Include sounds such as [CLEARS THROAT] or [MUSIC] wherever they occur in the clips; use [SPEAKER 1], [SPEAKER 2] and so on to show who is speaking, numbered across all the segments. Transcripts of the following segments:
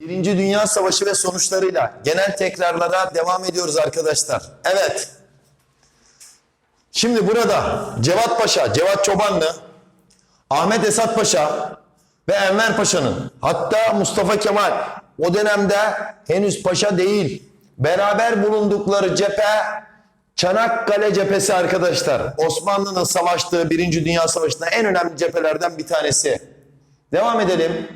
[SPEAKER 1] Birinci Dünya Savaşı ve sonuçlarıyla genel tekrarlara devam ediyoruz arkadaşlar. Evet. Şimdi burada Cevat Paşa, Cevat Çobanlı, Ahmet Esat Paşa ve Enver Paşa'nın hatta Mustafa Kemal o dönemde henüz paşa değil beraber bulundukları cephe Çanakkale cephesi arkadaşlar. Osmanlı'nın savaştığı Birinci Dünya Savaşı'nda en önemli cephelerden bir tanesi. Devam edelim.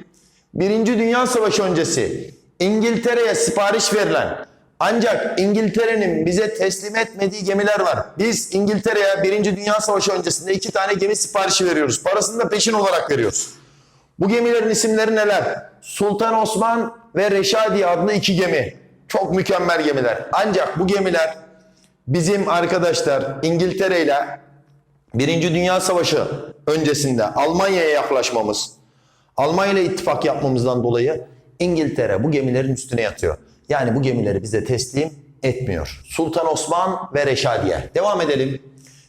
[SPEAKER 1] Birinci Dünya Savaşı öncesi İngiltere'ye sipariş verilen ancak İngiltere'nin bize teslim etmediği gemiler var. Biz İngiltere'ye Birinci Dünya Savaşı öncesinde iki tane gemi siparişi veriyoruz. Parasını da peşin olarak veriyoruz. Bu gemilerin isimleri neler? Sultan Osman ve Reşadiye adlı iki gemi. Çok mükemmel gemiler. Ancak bu gemiler bizim arkadaşlar İngiltere ile Birinci Dünya Savaşı öncesinde Almanya'ya yaklaşmamız, Almanya ile ittifak yapmamızdan dolayı İngiltere bu gemilerin üstüne yatıyor. Yani bu gemileri bize teslim etmiyor. Sultan Osman ve Reşadiye. Devam edelim.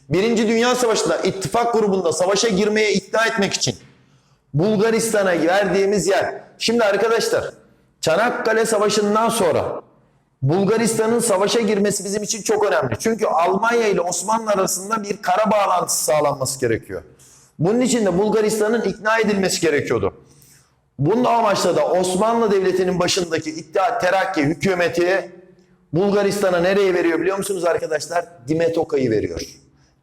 [SPEAKER 1] Birinci Dünya Savaşı'nda ittifak grubunda savaşa girmeye ikna etmek için Bulgaristan'a verdiğimiz yer. Şimdi arkadaşlar Çanakkale Savaşı'ndan sonra Bulgaristan'ın savaşa girmesi bizim için çok önemli. Çünkü Almanya ile Osmanlı arasında bir kara bağlantısı sağlanması gerekiyor. Bunun için de Bulgaristan'ın ikna edilmesi gerekiyordu. Bunun amaçla da Osmanlı Devleti'nin başındaki İttihat Terakki hükümeti Bulgaristan'a nereye veriyor biliyor musunuz arkadaşlar? Dimetoka'yı veriyor.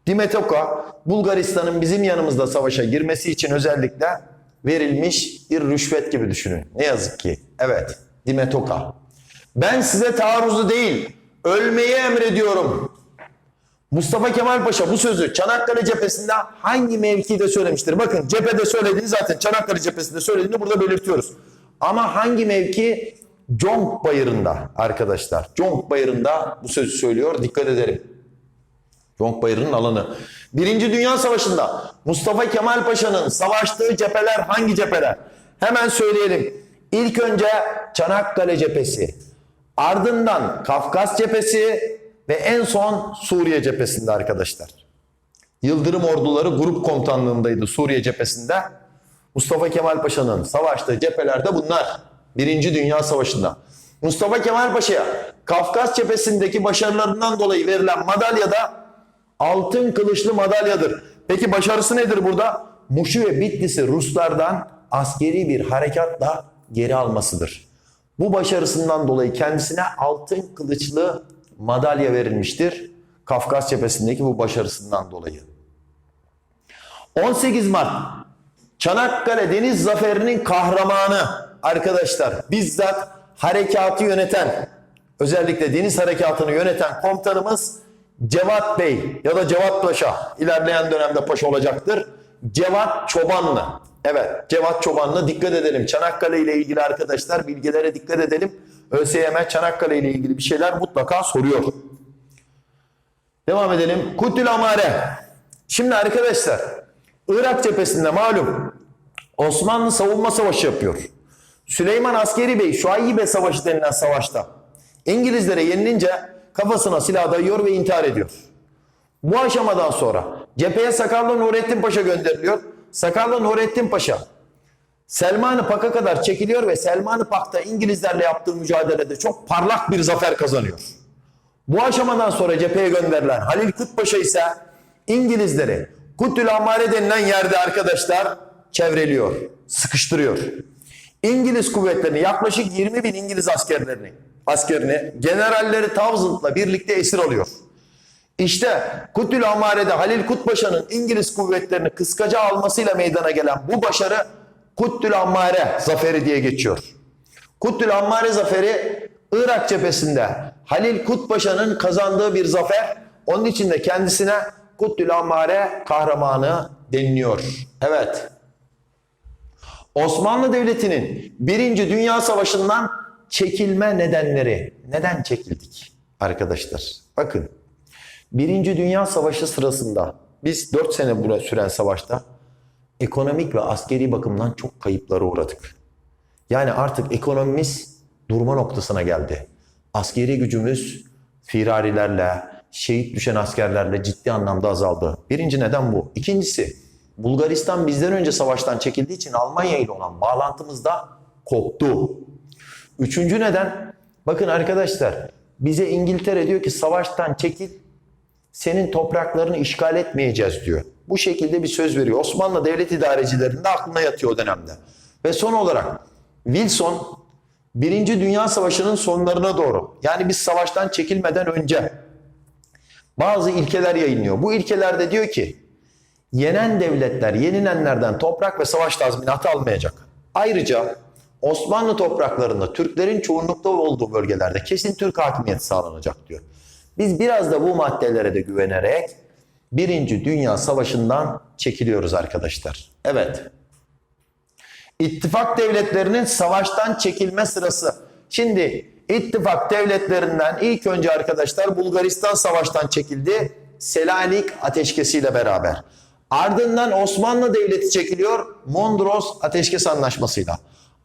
[SPEAKER 1] Dimetoka Bulgaristan'ın bizim yanımızda savaşa girmesi için özellikle verilmiş bir rüşvet gibi düşünün. Ne yazık ki. Evet. Dimetoka. Ben size taarruzu değil, ölmeyi emrediyorum. Mustafa Kemal Paşa bu sözü Çanakkale cephesinde hangi mevkide söylemiştir? Bakın cephede söylediğini zaten Çanakkale cephesinde söylediğini burada belirtiyoruz. Ama hangi mevki? Conk Bayırı'nda arkadaşlar. Conk Bayırı'nda bu sözü söylüyor. Dikkat edelim. Conk Bayırı'nın alanı. Birinci Dünya Savaşı'nda Mustafa Kemal Paşa'nın savaştığı cepheler hangi cepheler? Hemen söyleyelim. İlk önce Çanakkale cephesi. Ardından Kafkas cephesi ve en son Suriye cephesinde arkadaşlar. Yıldırım orduları grup komutanlığındaydı Suriye cephesinde. Mustafa Kemal Paşa'nın savaştığı cephelerde bunlar. Birinci Dünya Savaşı'nda. Mustafa Kemal Paşa'ya Kafkas cephesindeki başarılarından dolayı verilen madalya da altın kılıçlı madalyadır. Peki başarısı nedir burada? Muş'u ve Bitlis'i Ruslardan askeri bir harekatla geri almasıdır. Bu başarısından dolayı kendisine altın kılıçlı madalya verilmiştir. Kafkas cephesindeki bu başarısından dolayı. 18 Mart Çanakkale Deniz Zaferi'nin kahramanı arkadaşlar bizzat harekatı yöneten özellikle deniz harekatını yöneten komutanımız Cevat Bey ya da Cevat Paşa ilerleyen dönemde paşa olacaktır. Cevat Çobanlı. Evet Cevat Çobanlı dikkat edelim. Çanakkale ile ilgili arkadaşlar bilgilere dikkat edelim. ÖSYM Çanakkale ile ilgili bir şeyler mutlaka soruyor. Devam edelim. Kutül Amare. Şimdi arkadaşlar Irak cephesinde malum Osmanlı savunma savaşı yapıyor. Süleyman Askeri Bey Şuayyibe Savaşı denilen savaşta İngilizlere yenilince kafasına silah dayıyor ve intihar ediyor. Bu aşamadan sonra cepheye Sakallı Nurettin Paşa gönderiliyor. Sakallı Nurettin Paşa Selman-ı Pak'a kadar çekiliyor ve Selman-ı Pak'ta İngilizlerle yaptığı mücadelede çok parlak bir zafer kazanıyor. Bu aşamadan sonra cepheye gönderilen Halil Kut Paşa ise İngilizleri Kutül Amare denilen yerde arkadaşlar çevreliyor, sıkıştırıyor. İngiliz kuvvetlerini yaklaşık 20 bin İngiliz askerlerini, askerini generalleri Townsend'la birlikte esir alıyor. İşte Kutül Amare'de Halil Kutpaşa'nın İngiliz kuvvetlerini kıskaca almasıyla meydana gelen bu başarı Kutül Ammare zaferi diye geçiyor. Kutül Ammare zaferi Irak cephesinde Halil Kutpaşa'nın kazandığı bir zafer. Onun için de kendisine Kutül Ammare kahramanı deniliyor. Evet. Osmanlı Devleti'nin Birinci Dünya Savaşı'ndan çekilme nedenleri. Neden çekildik arkadaşlar? Bakın. Birinci Dünya Savaşı sırasında biz 4 sene süren savaşta ekonomik ve askeri bakımdan çok kayıplara uğradık. Yani artık ekonomimiz durma noktasına geldi. Askeri gücümüz firarilerle, şehit düşen askerlerle ciddi anlamda azaldı. Birinci neden bu. İkincisi Bulgaristan bizden önce savaştan çekildiği için Almanya ile olan bağlantımız da koptu. Üçüncü neden, bakın arkadaşlar bize İngiltere diyor ki savaştan çekil, senin topraklarını işgal etmeyeceğiz diyor. Bu şekilde bir söz veriyor. Osmanlı devlet idarecilerinin de aklına yatıyor o dönemde. Ve son olarak Wilson Birinci Dünya Savaşı'nın sonlarına doğru yani biz savaştan çekilmeden önce bazı ilkeler yayınlıyor. Bu ilkelerde diyor ki yenen devletler yenilenlerden toprak ve savaş tazminatı almayacak. Ayrıca Osmanlı topraklarında Türklerin çoğunlukta olduğu bölgelerde kesin Türk hakimiyeti sağlanacak diyor. Biz biraz da bu maddelere de güvenerek Birinci Dünya Savaşı'ndan çekiliyoruz arkadaşlar. Evet. İttifak devletlerinin savaştan çekilme sırası. Şimdi ittifak devletlerinden ilk önce arkadaşlar Bulgaristan savaştan çekildi. Selanik ateşkesiyle beraber. Ardından Osmanlı Devleti çekiliyor Mondros Ateşkes Anlaşması'yla.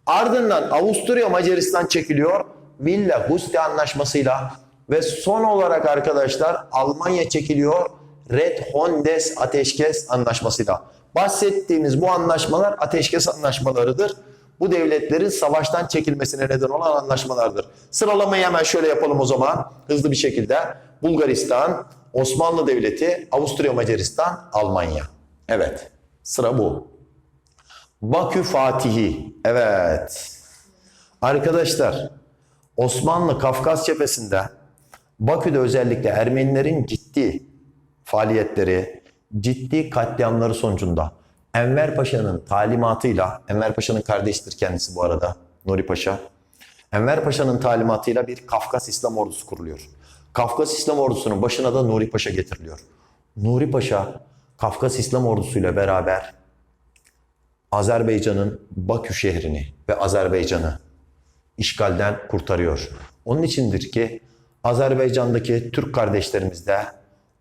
[SPEAKER 1] Ardından Avusturya Macaristan çekiliyor Villa Gusti Anlaşması'yla. Ve son olarak arkadaşlar Almanya çekiliyor Red Hondes Ateşkes Anlaşması'yla. Bahsettiğimiz bu anlaşmalar ateşkes anlaşmalarıdır. Bu devletlerin savaştan çekilmesine neden olan anlaşmalardır. Sıralamayı hemen şöyle yapalım o zaman hızlı bir şekilde. Bulgaristan, Osmanlı Devleti, Avusturya Macaristan, Almanya. Evet sıra bu. Bakü Fatihi. Evet. Arkadaşlar Osmanlı Kafkas cephesinde Bakü'de özellikle Ermenilerin ciddi faaliyetleri, ciddi katliamları sonucunda Enver Paşa'nın talimatıyla, Enver Paşa'nın kardeştir kendisi bu arada, Nuri Paşa. Enver Paşa'nın talimatıyla bir Kafkas İslam ordusu kuruluyor. Kafkas İslam ordusunun başına da Nuri Paşa getiriliyor. Nuri Paşa Kafkas İslam ordusuyla beraber Azerbaycan'ın Bakü şehrini ve Azerbaycan'ı işgalden kurtarıyor. Onun içindir ki Azerbaycan'daki Türk kardeşlerimiz de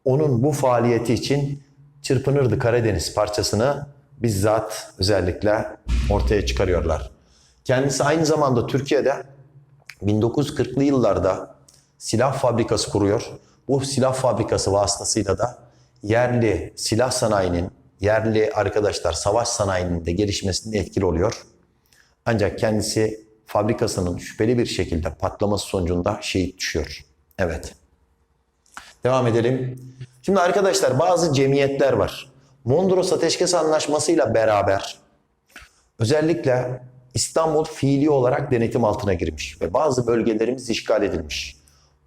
[SPEAKER 1] onun bu faaliyeti için çırpınırdı Karadeniz parçasını bizzat özellikle ortaya çıkarıyorlar. Kendisi aynı zamanda Türkiye'de 1940'lı yıllarda silah fabrikası kuruyor. Bu silah fabrikası vasıtasıyla da yerli silah sanayinin, yerli arkadaşlar savaş sanayinin de gelişmesinde etkili oluyor. Ancak kendisi fabrikasının şüpheli bir şekilde patlaması sonucunda şehit düşüyor. Evet. Devam edelim. Şimdi arkadaşlar bazı cemiyetler var. Mondros Ateşkes Anlaşması ile beraber özellikle İstanbul fiili olarak denetim altına girmiş ve bazı bölgelerimiz işgal edilmiş.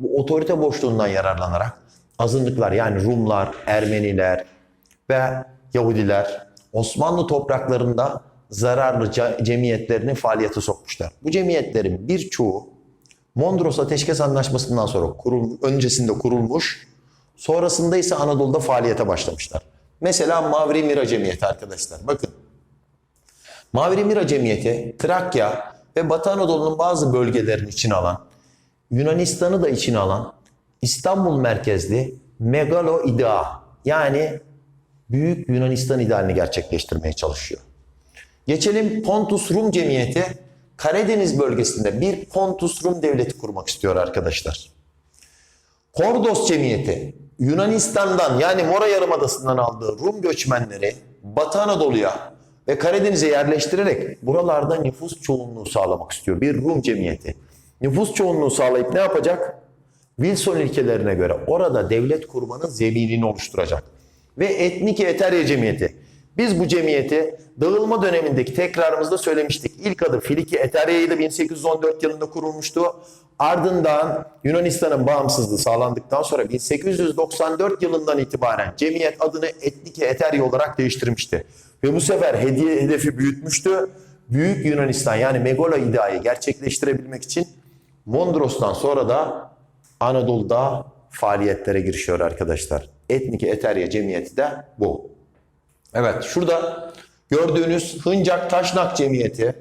[SPEAKER 1] Bu otorite boşluğundan yararlanarak azınlıklar yani Rumlar, Ermeniler ve Yahudiler Osmanlı topraklarında zararlı ce- cemiyetlerini faaliyete sokmuşlar. Bu cemiyetlerin birçoğu Mondros Ateşkes Anlaşması'ndan sonra kurul, öncesinde kurulmuş, sonrasında ise Anadolu'da faaliyete başlamışlar. Mesela Mavri Mira Cemiyeti arkadaşlar. Bakın. Mavri Mira Cemiyeti Trakya ve Batı Anadolu'nun bazı bölgelerini içine alan, Yunanistan'ı da içine alan İstanbul merkezli Megalo İdea yani Büyük Yunanistan idealini gerçekleştirmeye çalışıyor. Geçelim Pontus Rum Cemiyeti Karadeniz bölgesinde bir Pontus Rum devleti kurmak istiyor arkadaşlar. Kordos Cemiyeti Yunanistan'dan yani Mora Yarımadası'ndan aldığı Rum göçmenleri Batı Anadolu'ya ve Karadeniz'e yerleştirerek buralarda nüfus çoğunluğu sağlamak istiyor. Bir Rum cemiyeti. Nüfus çoğunluğu sağlayıp ne yapacak? Wilson ilkelerine göre orada devlet kurmanın zeminini oluşturacak. Ve Etniki Eterya Cemiyeti. Biz bu cemiyeti dağılma dönemindeki tekrarımızda söylemiştik. İlk adı Filiki Eterya'ydı 1814 yılında kurulmuştu. Ardından Yunanistan'ın bağımsızlığı sağlandıktan sonra 1894 yılından itibaren cemiyet adını Etniki Eterya olarak değiştirmişti. Ve bu sefer hediye hedefi büyütmüştü. Büyük Yunanistan yani Megalo ideayı gerçekleştirebilmek için Mondros'tan sonra da Anadolu'da faaliyetlere girişiyor arkadaşlar. Etniki Eterya Cemiyeti de bu. Evet şurada gördüğünüz Hıncak Taşnak Cemiyeti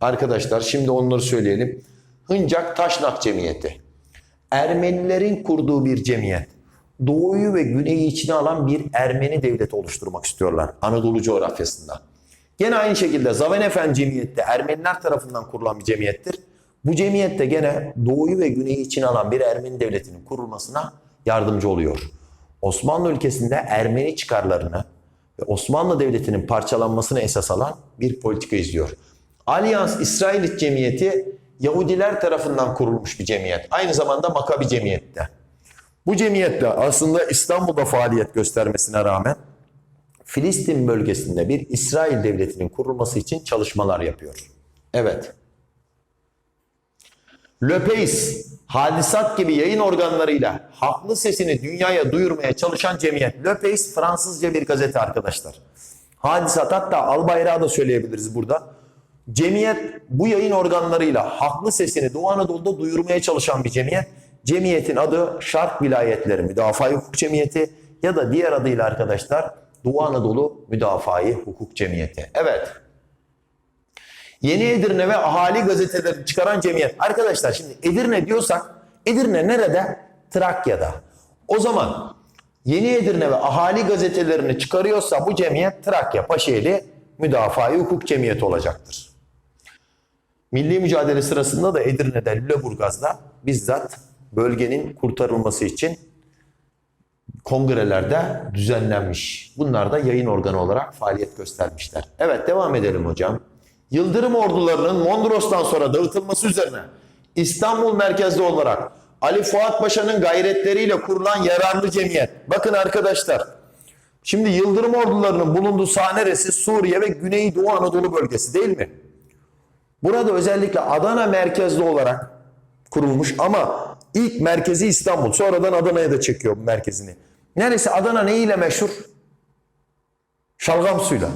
[SPEAKER 1] arkadaşlar şimdi onları söyleyelim. Hıncak Taşnak Cemiyeti. Ermenilerin kurduğu bir cemiyet. Doğuyu ve güneyi içine alan bir Ermeni devleti oluşturmak istiyorlar Anadolu coğrafyasında. Gene aynı şekilde Zavenefen Cemiyeti Ermeniler tarafından kurulan bir cemiyettir. Bu cemiyette gene doğuyu ve güneyi içine alan bir Ermeni devletinin kurulmasına yardımcı oluyor. Osmanlı ülkesinde Ermeni çıkarlarını ve Osmanlı Devleti'nin parçalanmasını esas alan bir politika izliyor. Alyans İsrailit Cemiyeti Yahudiler tarafından kurulmuş bir cemiyet. Aynı zamanda Makabi cemiyette. Bu cemiyette aslında İstanbul'da faaliyet göstermesine rağmen Filistin bölgesinde bir İsrail devletinin kurulması için çalışmalar yapıyor. Evet. Löpeis, Hadisat gibi yayın organlarıyla haklı sesini dünyaya duyurmaya çalışan cemiyet. Löpeis Fransızca bir gazete arkadaşlar. Hadisat hatta Albayrak'ı da söyleyebiliriz burada. Cemiyet bu yayın organlarıyla haklı sesini Doğu Anadolu'da duyurmaya çalışan bir cemiyet. Cemiyetin adı Şark Vilayetleri Müdafaa Hukuk Cemiyeti ya da diğer adıyla arkadaşlar Doğu Anadolu Müdafaa Hukuk Cemiyeti. Evet. Yeni Edirne ve Ahali gazetelerini çıkaran cemiyet. Arkadaşlar şimdi Edirne diyorsak Edirne nerede? Trakya'da. O zaman Yeni Edirne ve Ahali gazetelerini çıkarıyorsa bu cemiyet Trakya Paşaeli Müdafaa Hukuk Cemiyeti olacaktır. Milli mücadele sırasında da Edirne'de Lüleburgaz'da bizzat bölgenin kurtarılması için kongrelerde düzenlenmiş. Bunlar da yayın organı olarak faaliyet göstermişler. Evet devam edelim hocam. Yıldırım ordularının Mondros'tan sonra dağıtılması üzerine İstanbul merkezli olarak Ali Fuat Paşa'nın gayretleriyle kurulan yararlı cemiyet. Bakın arkadaşlar. Şimdi Yıldırım ordularının bulunduğu saha neresi? Suriye ve Güneydoğu Anadolu bölgesi değil mi? Burada özellikle Adana merkezli olarak kurulmuş ama ilk merkezi İstanbul. Sonradan Adana'ya da çekiyor merkezini. Neresi? Adana neyiyle meşhur? Şalgam suyla.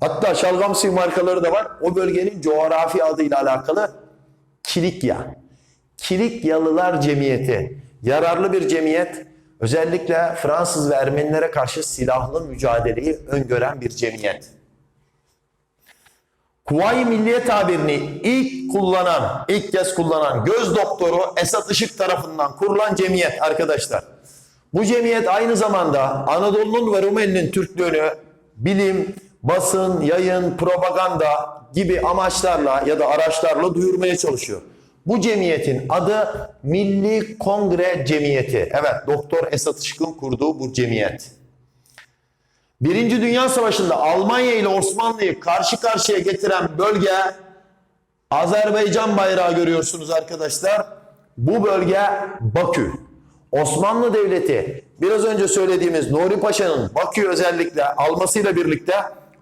[SPEAKER 1] Hatta şalgam suyu markaları da var. O bölgenin coğrafi adıyla alakalı Kilikya. Kilikyalılar Cemiyeti. Yararlı bir cemiyet. Özellikle Fransız ve Ermenilere karşı silahlı mücadeleyi öngören bir cemiyet. Kuvayi Milliye tabirini ilk kullanan, ilk kez kullanan göz doktoru Esat Işık tarafından kurulan cemiyet arkadaşlar. Bu cemiyet aynı zamanda Anadolu'nun ve Rumeli'nin Türklüğünü bilim, basın, yayın, propaganda gibi amaçlarla ya da araçlarla duyurmaya çalışıyor. Bu cemiyetin adı Milli Kongre Cemiyeti. Evet, Doktor Esat Işık'ın kurduğu bu cemiyet. Birinci Dünya Savaşı'nda Almanya ile Osmanlı'yı karşı karşıya getiren bölge Azerbaycan bayrağı görüyorsunuz arkadaşlar. Bu bölge Bakü. Osmanlı Devleti biraz önce söylediğimiz Nuri Paşa'nın Bakü özellikle almasıyla birlikte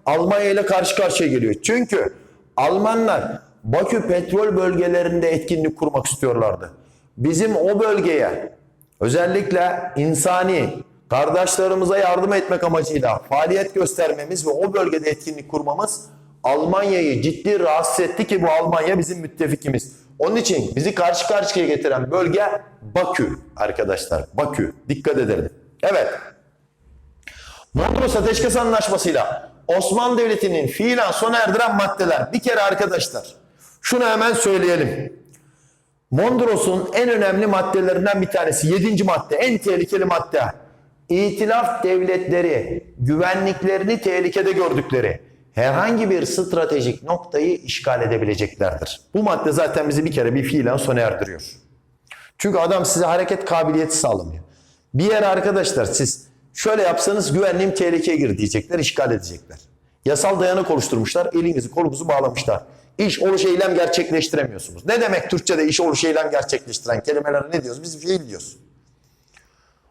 [SPEAKER 1] Almanya ile karşı karşıya geliyor. Çünkü Almanlar Bakü petrol bölgelerinde etkinlik kurmak istiyorlardı. Bizim o bölgeye özellikle insani kardeşlerimize yardım etmek amacıyla faaliyet göstermemiz ve o bölgede etkinlik kurmamız Almanya'yı ciddi rahatsız etti ki bu Almanya bizim müttefikimiz. Onun için bizi karşı karşıya getiren bölge Bakü arkadaşlar. Bakü. Dikkat edelim. Evet. Mondros Ateşkes Anlaşması'yla Osmanlı Devleti'nin fiilen sona erdiren maddeler. Bir kere arkadaşlar şunu hemen söyleyelim. Mondros'un en önemli maddelerinden bir tanesi 7. madde en tehlikeli madde. İtilaf devletleri güvenliklerini tehlikede gördükleri herhangi bir stratejik noktayı işgal edebileceklerdir. Bu madde zaten bizi bir kere bir fiilen sona erdiriyor. Çünkü adam size hareket kabiliyeti sağlamıyor. Bir yer arkadaşlar siz şöyle yapsanız güvenliğim tehlikeye gir diyecekler, işgal edecekler. Yasal dayanık oluşturmuşlar, elinizi kolunuzu bağlamışlar. İş oluş eylem gerçekleştiremiyorsunuz. Ne demek Türkçe'de iş oluş eylem gerçekleştiren kelimeler ne diyoruz? Biz fiil diyoruz.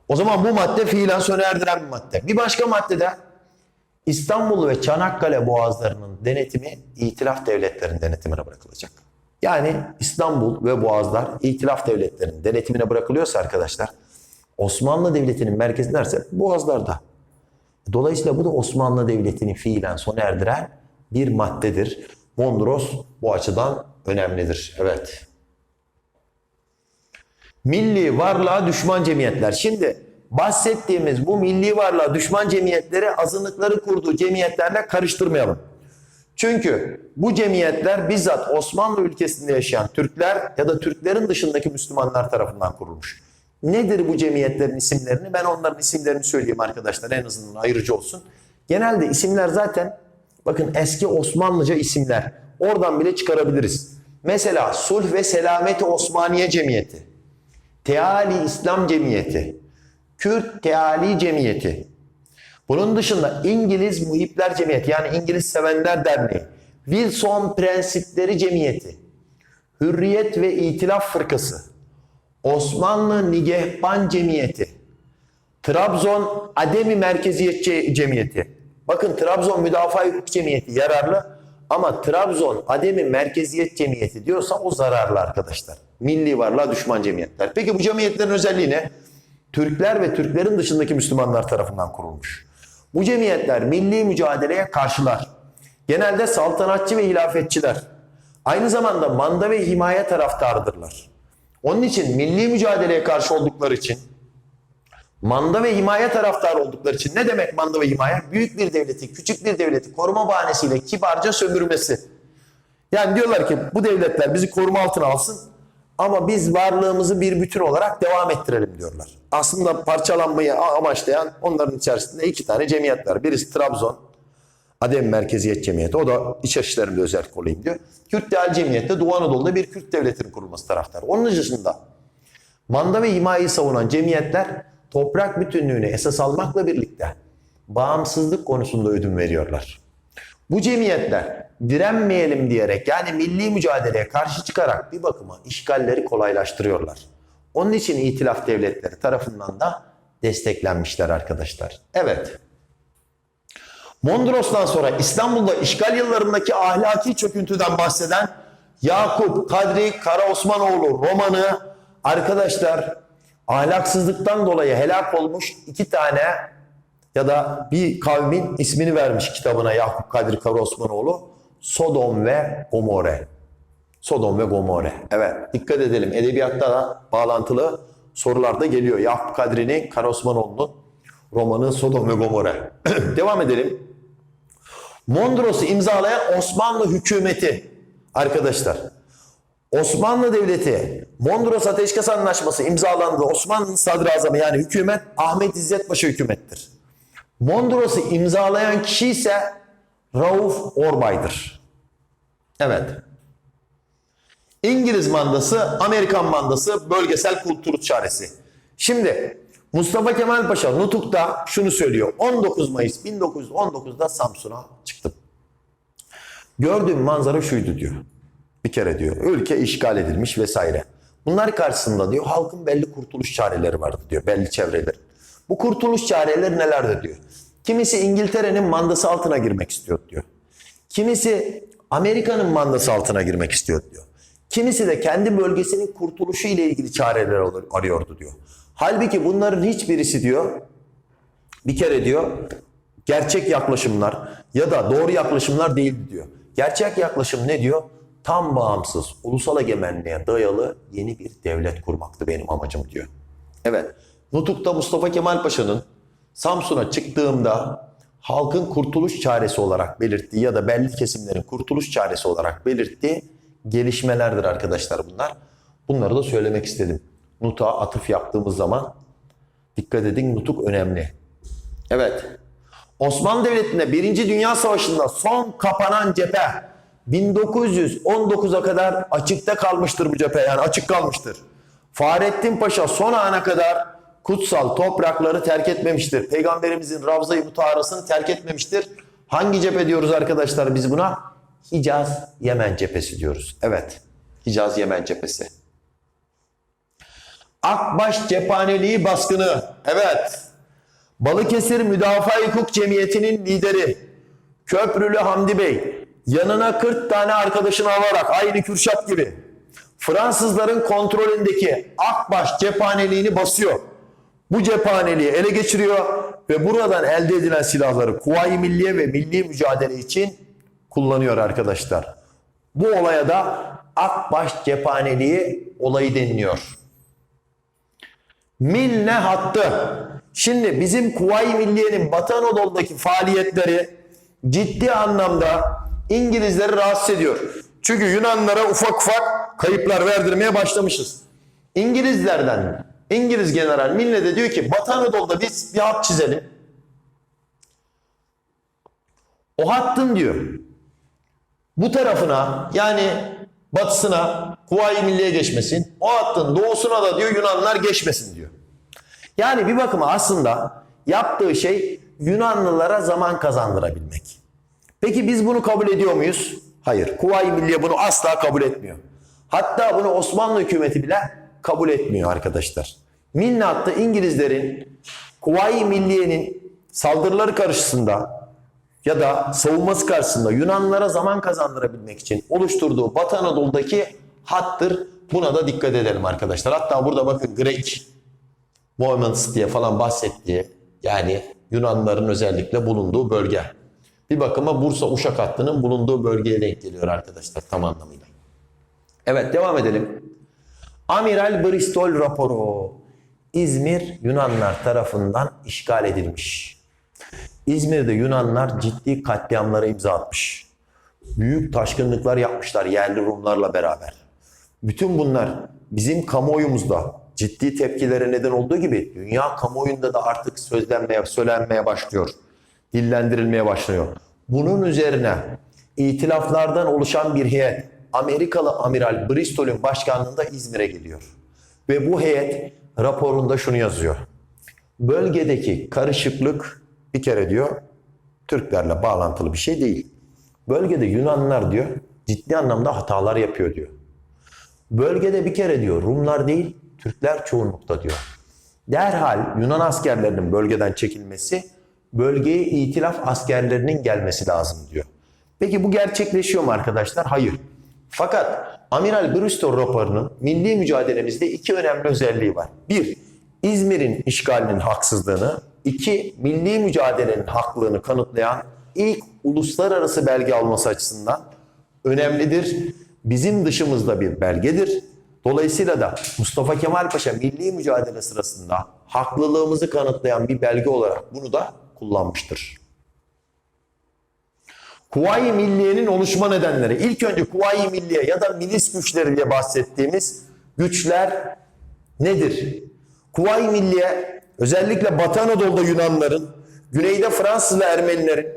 [SPEAKER 1] O zaman bu madde fiilen sona erdiren bir madde. Bir başka maddede İstanbul ve Çanakkale boğazlarının denetimi itilaf devletlerinin denetimine bırakılacak. Yani İstanbul ve Boğazlar itilaf devletlerinin denetimine bırakılıyorsa arkadaşlar Osmanlı Devleti'nin merkezi neresi? Boğazlarda. Dolayısıyla bu da Osmanlı Devleti'ni fiilen sona erdiren bir maddedir. Mondros bu açıdan önemlidir. Evet. Milli varlığa düşman cemiyetler. Şimdi bahsettiğimiz bu milli varlığa düşman cemiyetleri azınlıkları kurduğu cemiyetlerle karıştırmayalım. Çünkü bu cemiyetler bizzat Osmanlı ülkesinde yaşayan Türkler ya da Türklerin dışındaki Müslümanlar tarafından kurulmuş. Nedir bu cemiyetlerin isimlerini? Ben onların isimlerini söyleyeyim arkadaşlar en azından ayırıcı olsun. Genelde isimler zaten bakın eski Osmanlıca isimler. Oradan bile çıkarabiliriz. Mesela Sulh ve Selameti Osmaniye Cemiyeti, Teali İslam Cemiyeti, Kürt Teali Cemiyeti. Bunun dışında İngiliz Muhipler Cemiyeti yani İngiliz Sevenler Derneği, Wilson Prensipleri Cemiyeti, Hürriyet ve İtilaf Fırkası, Osmanlı Nigehban Cemiyeti, Trabzon Ademi Merkeziyet Ce- Cemiyeti. Bakın Trabzon Müdafaa Hukuk Cemiyeti yararlı ama Trabzon Ademi Merkeziyet Cemiyeti diyorsa o zararlı arkadaşlar. Milli varlığa düşman cemiyetler. Peki bu cemiyetlerin özelliği ne? Türkler ve Türklerin dışındaki Müslümanlar tarafından kurulmuş. Bu cemiyetler milli mücadeleye karşılar. Genelde saltanatçı ve hilafetçiler. Aynı zamanda manda ve himaye taraftarıdırlar. Onun için milli mücadeleye karşı oldukları için manda ve himaye taraftarı oldukları için ne demek manda ve himaye? Büyük bir devleti, küçük bir devleti koruma bahanesiyle kibarca sömürmesi. Yani diyorlar ki bu devletler bizi koruma altına alsın ama biz varlığımızı bir bütün olarak devam ettirelim diyorlar. Aslında parçalanmayı amaçlayan onların içerisinde iki tane cemiyet var. Birisi Trabzon, Adem Merkeziyet Cemiyeti. O da iç işlerinde özellik olayım diyor. Kürt Değerli Cemiyeti Doğu Anadolu'da bir Kürt devletinin kurulması taraftarı. Onun dışında manda ve himayeyi savunan cemiyetler toprak bütünlüğünü esas almakla birlikte bağımsızlık konusunda ödün veriyorlar. Bu cemiyetler direnmeyelim diyerek yani milli mücadeleye karşı çıkarak bir bakıma işgalleri kolaylaştırıyorlar. Onun için itilaf devletleri tarafından da desteklenmişler arkadaşlar. Evet. Mondros'tan sonra İstanbul'da işgal yıllarındaki ahlaki çöküntüden bahseden Yakup Kadri Karaosmanoğlu romanı arkadaşlar ahlaksızlıktan dolayı helak olmuş iki tane ya da bir kavmin ismini vermiş kitabına Yakup Kadri Karaosmanoğlu Sodom ve Gomorre. Sodom ve Gomorre. Evet dikkat edelim edebiyatta da bağlantılı sorular da geliyor. Yakup Kadri'nin Karaosmanoğlu'nun romanı Sodom ve Gomorre. [CLEARS THROAT] Devam edelim. Mondros'u imzalayan Osmanlı hükümeti arkadaşlar. Osmanlı Devleti Mondros Ateşkes Anlaşması imzalandı. Osmanlı sadrazamı yani hükümet Ahmet İzzet Paşa hükümettir. Mondros'u imzalayan kişi ise Rauf Orbay'dır. Evet. İngiliz mandası, Amerikan mandası, bölgesel kultur çaresi. Şimdi Mustafa Kemal Paşa Nutuk'ta şunu söylüyor. 19 Mayıs 1919'da Samsun'a çıktım. Gördüğüm manzara şuydu diyor. Bir kere diyor. Ülke işgal edilmiş vesaire. Bunlar karşısında diyor halkın belli kurtuluş çareleri vardı diyor. Belli çevreler. Bu kurtuluş çareleri nelerdir diyor. Kimisi İngiltere'nin mandası altına girmek istiyor diyor. Kimisi Amerika'nın mandası altına girmek istiyor diyor. Kimisi de kendi bölgesinin kurtuluşu ile ilgili çareler arıyordu diyor. Halbuki bunların hiçbirisi diyor bir kere diyor gerçek yaklaşımlar ya da doğru yaklaşımlar değildi diyor. Gerçek yaklaşım ne diyor? Tam bağımsız, ulusal egemenliğe dayalı yeni bir devlet kurmaktı benim amacım diyor. Evet, Nutuk'ta Mustafa Kemal Paşa'nın Samsun'a çıktığımda halkın kurtuluş çaresi olarak belirttiği ya da belli kesimlerin kurtuluş çaresi olarak belirttiği gelişmelerdir arkadaşlar bunlar. Bunları da söylemek istedim. Nutuk'a atıf yaptığımız zaman dikkat edin Nutuk önemli. Evet. Osmanlı Devleti'nde 1. Dünya Savaşı'nda son kapanan cephe 1919'a kadar açıkta kalmıştır bu cephe yani açık kalmıştır. Fahrettin Paşa son ana kadar kutsal toprakları terk etmemiştir. Peygamberimizin Ravza-i Mutaharası'nı terk etmemiştir. Hangi cephe diyoruz arkadaşlar biz buna? Hicaz Yemen cephesi diyoruz. Evet. Hicaz Yemen cephesi. Akbaş Cephaneliği baskını. Evet. Balıkesir Müdafaa Hukuk Cemiyeti'nin lideri Köprülü Hamdi Bey yanına 40 tane arkadaşını alarak aynı Kürşat gibi Fransızların kontrolündeki Akbaş cephaneliğini basıyor. Bu cephaneliği ele geçiriyor ve buradan elde edilen silahları Kuvayi Milliye ve milli mücadele için kullanıyor arkadaşlar. Bu olaya da Akbaş cephaneliği olayı deniliyor. Milne hattı. Şimdi bizim Kuvayi Milliye'nin Batı Anadolu'daki faaliyetleri ciddi anlamda İngilizleri rahatsız ediyor. Çünkü Yunanlara ufak ufak kayıplar verdirmeye başlamışız. İngilizlerden İngiliz General Milne de diyor ki Batı Anadolu'da biz bir hat çizelim. O hattın diyor bu tarafına yani batısına Kuvayi Milliye geçmesin. O hattın doğusuna da diyor Yunanlılar geçmesin diyor. Yani bir bakıma aslında yaptığı şey Yunanlılara zaman kazandırabilmek. Peki biz bunu kabul ediyor muyuz? Hayır. Kuvayi Milliye bunu asla kabul etmiyor. Hatta bunu Osmanlı hükümeti bile kabul etmiyor arkadaşlar. Milne hattı İngilizlerin Kuvayi Milliye'nin saldırıları karşısında ya da savunması karşısında Yunanlara zaman kazandırabilmek için oluşturduğu Batı Anadolu'daki hattır. Buna da dikkat edelim arkadaşlar. Hatta burada bakın Grek Movements diye falan bahsettiği yani Yunanların özellikle bulunduğu bölge. Bir bakıma Bursa Uşak hattının bulunduğu bölgeye denk geliyor arkadaşlar tam anlamıyla. Evet devam edelim. Amiral Bristol raporu. İzmir Yunanlar tarafından işgal edilmiş. İzmir'de Yunanlar ciddi katliamlara imza atmış. Büyük taşkınlıklar yapmışlar yerli Rumlarla beraber. Bütün bunlar bizim kamuoyumuzda ciddi tepkilere neden olduğu gibi dünya kamuoyunda da artık sözlenmeye, söylenmeye başlıyor. Dillendirilmeye başlıyor. Bunun üzerine itilaflardan oluşan bir heyet Amerikalı Amiral Bristol'ün başkanlığında İzmir'e geliyor. Ve bu heyet raporunda şunu yazıyor. Bölgedeki karışıklık bir kere diyor Türklerle bağlantılı bir şey değil. Bölgede Yunanlar diyor ciddi anlamda hatalar yapıyor diyor. Bölgede bir kere diyor Rumlar değil Türkler çoğunlukta diyor. Derhal Yunan askerlerinin bölgeden çekilmesi, bölgeye itilaf askerlerinin gelmesi lazım diyor. Peki bu gerçekleşiyor mu arkadaşlar? Hayır. Fakat Amiral Bristol raporunun milli mücadelemizde iki önemli özelliği var. Bir, İzmir'in işgalinin haksızlığını, iki, milli mücadelenin haklılığını kanıtlayan ilk uluslararası belge alması açısından önemlidir. Bizim dışımızda bir belgedir. Dolayısıyla da Mustafa Kemal Paşa milli mücadele sırasında haklılığımızı kanıtlayan bir belge olarak bunu da kullanmıştır. Kuvayi Milliye'nin oluşma nedenleri. İlk önce Kuvayi Milliye ya da milis güçleri diye bahsettiğimiz güçler nedir? Kuvayi Milliye özellikle Batı Anadolu'da Yunanların, güneyde Fransız ve Ermenilerin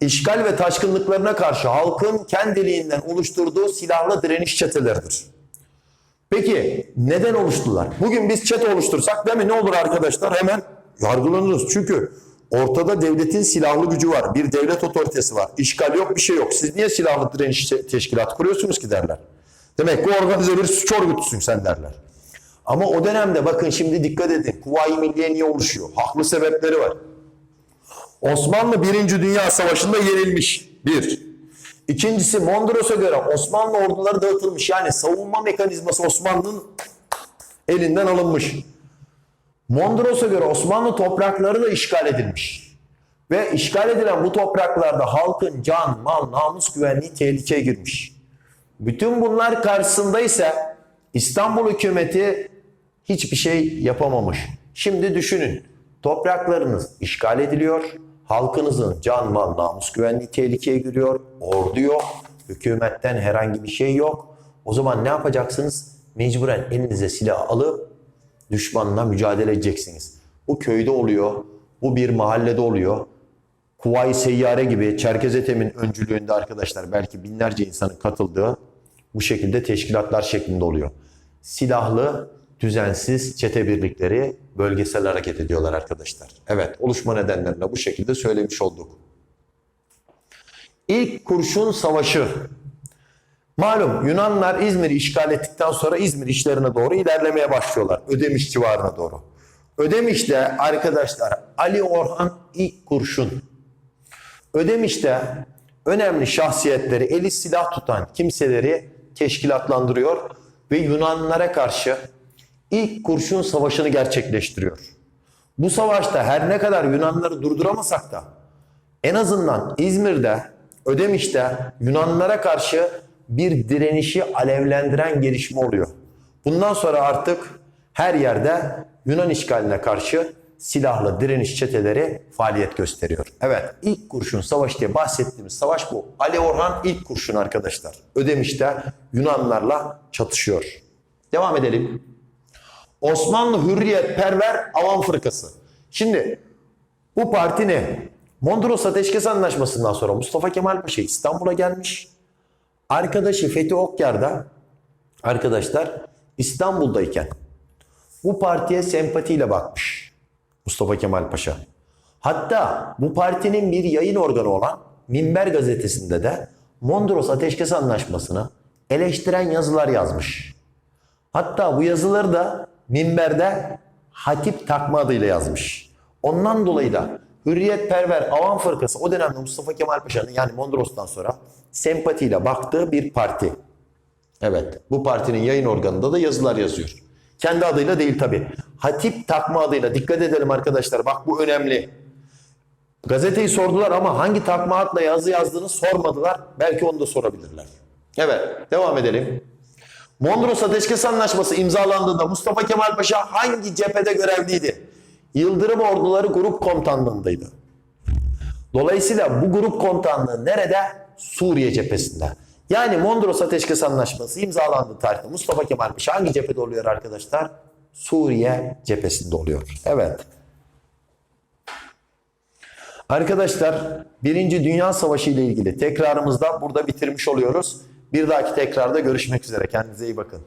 [SPEAKER 1] işgal ve taşkınlıklarına karşı halkın kendiliğinden oluşturduğu silahlı direniş çeteleridir. Peki neden oluştular? Bugün biz çete oluştursak değil mi ne olur arkadaşlar? Hemen yargılanırız. Çünkü ortada devletin silahlı gücü var. Bir devlet otoritesi var. İşgal yok bir şey yok. Siz niye silahlı direniş te- teşkilatı kuruyorsunuz ki derler. Demek ki organize bir suç örgütüsün sen derler. Ama o dönemde bakın şimdi dikkat edin. Kuvayi Milliye niye oluşuyor? Haklı sebepleri var. Osmanlı 1. Dünya Savaşı'nda yenilmiş. Bir. İkincisi Mondros'a göre Osmanlı orduları dağıtılmış. Yani savunma mekanizması Osmanlı'nın elinden alınmış. Mondros'a göre Osmanlı toprakları da işgal edilmiş. Ve işgal edilen bu topraklarda halkın can, mal, namus güvenliği tehlikeye girmiş. Bütün bunlar karşısında ise İstanbul hükümeti hiçbir şey yapamamış. Şimdi düşünün. Topraklarınız işgal ediliyor. Halkınızın can, mal, namus güvenliği tehlikeye giriyor. Ordu yok. Hükümetten herhangi bir şey yok. O zaman ne yapacaksınız? Mecburen elinize silah alıp düşmanla mücadele edeceksiniz. Bu köyde oluyor. Bu bir mahallede oluyor. Kuvayi Seyyare gibi Çerkez Ethem'in öncülüğünde arkadaşlar belki binlerce insanın katıldığı bu şekilde teşkilatlar şeklinde oluyor. Silahlı, düzensiz çete birlikleri bölgesel hareket ediyorlar arkadaşlar. Evet, oluşma nedenlerini bu şekilde söylemiş olduk. İlk kurşun savaşı. Malum Yunanlar İzmir'i işgal ettikten sonra İzmir işlerine doğru ilerlemeye başlıyorlar. Ödemiş civarına doğru. Ödemiş'te arkadaşlar Ali Orhan ilk kurşun. Ödemiş'te önemli şahsiyetleri, eli silah tutan kimseleri teşkilatlandırıyor ve Yunanlara karşı ilk kurşun savaşını gerçekleştiriyor. Bu savaşta her ne kadar Yunanları durduramasak da en azından İzmir'de, Ödemiş'te Yunanlara karşı bir direnişi alevlendiren gelişme oluyor. Bundan sonra artık her yerde Yunan işgaline karşı silahlı direniş çeteleri faaliyet gösteriyor. Evet ilk kurşun savaşı diye bahsettiğimiz savaş bu. Ali Orhan ilk kurşun arkadaşlar. Ödemiş'te Yunanlarla çatışıyor. Devam edelim. Osmanlı Hürriyet Perver Avam Fırkası. Şimdi bu parti ne? Mondros Ateşkes Anlaşması'ndan sonra Mustafa Kemal Paşa İstanbul'a gelmiş. Arkadaşı Fethi Okyar da arkadaşlar İstanbul'dayken bu partiye sempatiyle bakmış Mustafa Kemal Paşa. Hatta bu partinin bir yayın organı olan Minber gazetesinde de Mondros Ateşkes Anlaşması'nı eleştiren yazılar yazmış. Hatta bu yazıları da minberde Hatip takma adıyla yazmış. Ondan dolayı da Hürriyetperver Avam Fırkası o dönemde Mustafa Kemal Paşa'nın yani Mondros'tan sonra sempatiyle baktığı bir parti. Evet bu partinin yayın organında da yazılar yazıyor. Kendi adıyla değil tabi. Hatip takma adıyla dikkat edelim arkadaşlar bak bu önemli. Gazeteyi sordular ama hangi takma adla yazı yazdığını sormadılar. Belki onu da sorabilirler. Evet devam edelim. Mondros Ateşkes Anlaşması imzalandığında Mustafa Kemal Paşa hangi cephede görevliydi? Yıldırım Orduları Grup Komutanlığındaydı. Dolayısıyla bu grup komutanlığı nerede? Suriye cephesinde. Yani Mondros Ateşkes Anlaşması imzalandığı tarihte Mustafa Kemal Paşa hangi cephede oluyor arkadaşlar? Suriye cephesinde oluyor. Evet. Arkadaşlar Birinci Dünya Savaşı ile ilgili tekrarımızda burada bitirmiş oluyoruz. Bir dahaki tekrarda görüşmek üzere. Kendinize iyi bakın.